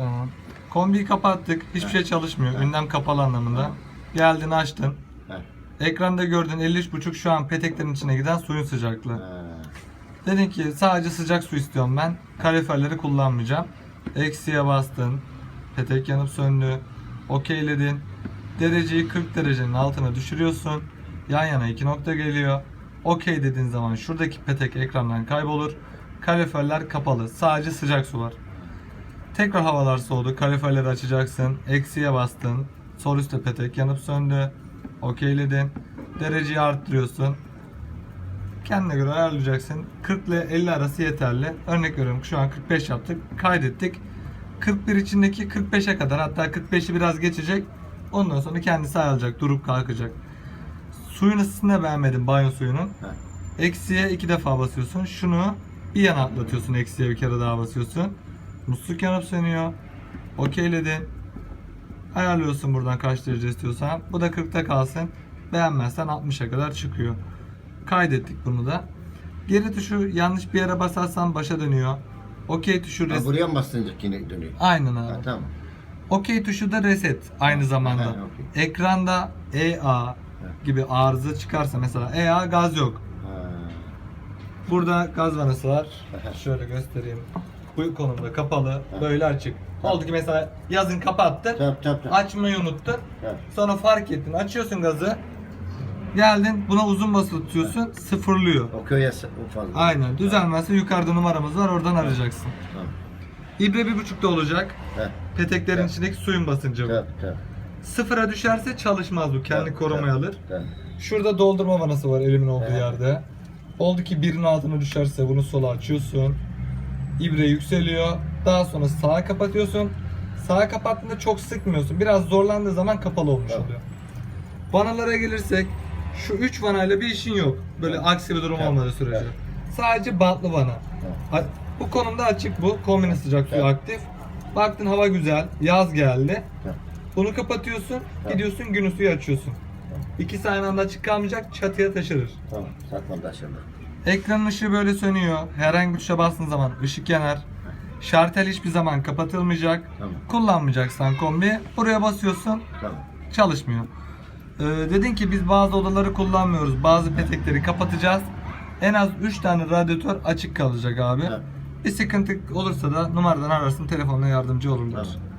Tamam. Kombiyi kapattık. Hiçbir şey çalışmıyor. Ünlem kapalı anlamında. Geldin açtın. Ekranda gördüğün 53.5 şu an peteklerin içine giden suyun sıcaklığı. Dedin ki sadece sıcak su istiyorum ben. Kaloriferleri kullanmayacağım. Eksiye bastın. Petek yanıp söndü. Okeyledin. Dereceyi 40 derecenin altına düşürüyorsun. Yan yana iki nokta geliyor. Okey dediğin zaman şuradaki petek ekrandan kaybolur. Kaloriferler kapalı. Sadece sıcak su var. Tekrar havalar soğudu. Kaloriferleri açacaksın. Eksiye bastın. Sol üstte petek yanıp söndü. Okeyledin. Dereceyi arttırıyorsun. Kendine göre ayarlayacaksın. 40 ile 50 arası yeterli. Örnek veriyorum şu an 45 yaptık. Kaydettik. 41 içindeki 45'e kadar hatta 45'i biraz geçecek. Ondan sonra kendisi ayarlayacak. Durup kalkacak. Suyun ısısını beğenmedim banyo suyunun. Eksiye iki defa basıyorsun. Şunu bir yana atlatıyorsun. Eksiye bir kere daha basıyorsun. Musluk yanıp sönüyor. Okeyledin. Ayarlıyorsun buradan kaç derece istiyorsan. Bu da 40'ta kalsın. Beğenmezsen 60'a kadar çıkıyor. Kaydettik bunu da. Geri tuşu yanlış bir yere basarsan başa dönüyor. Okey tuşu Ha, reset. buraya mı bastınca yine dönüyor? Aynen Ha, abi. tamam. Okey tuşu da reset aynı zamanda. Ha, okey. Ekranda EA gibi arıza çıkarsa mesela EA gaz yok. Ha. Burada gaz vanası var. Şöyle göstereyim. Bu konumda kapalı, böyle açık. Oldu ki mesela yazın kapattın, Tamam tamam tamam. açmayı unuttun. Tamam. Sonra fark ettin, açıyorsun gazı. Geldin, buna uzun basılı tutuyorsun, sıfırlıyor. O köye s- o fazla. Aynen. Düzelmezse yukarıda numaramız var, oradan arayacaksın. Tamam. İbre bir buçukta olacak. Heh. Peteklerin Evet. içindeki suyun basıncı bu. Sıfıra düşerse çalışmaz bu. Kendi Tamam, korumayı tamam, alır. Tamam. Şurada doldurma vanası var elimin olduğu Evet. yerde. Oldu ki birin altına düşerse bunu sola açıyorsun. İbre yükseliyor. Daha sonra sağa kapatıyorsun. Sağa kapattığında çok sıkmıyorsun. Biraz zorlandığı zaman kapalı olmuş Tamam. oluyor. Vanalara gelirsek şu üç vanayla bir işin yok. Böyle Evet. aksi bir durum Evet. olmadığı sürece. Evet. Sadece bantlı vana. A- Bu konumda açık bu. Kombine sıcak suyu Evet. aktif. Baktın hava güzel. Yaz geldi. Tamam. Bunu kapatıyorsun. Evet. Gidiyorsun gün suyu açıyorsun. Tamam. İkisi aynı anda açık kalmayacak. Çatıya taşırır. Tamam. Saklan taşırma. Ekranın ışığı böyle sönüyor. Herhangi bir tuşa bastığın zaman ışık yanar. Şartel hiçbir zaman kapatılmayacak. Tamam. Kullanmayacaksan kombi. Buraya basıyorsun. Tamam. Çalışmıyor. Ee, dedin ki biz bazı odaları kullanmıyoruz. Bazı petekleri kapatacağız. En az 3 tane radyatör açık kalacak abi. Evet. Bir sıkıntı olursa da numaradan ararsın telefonla yardımcı olurlar. Tamam.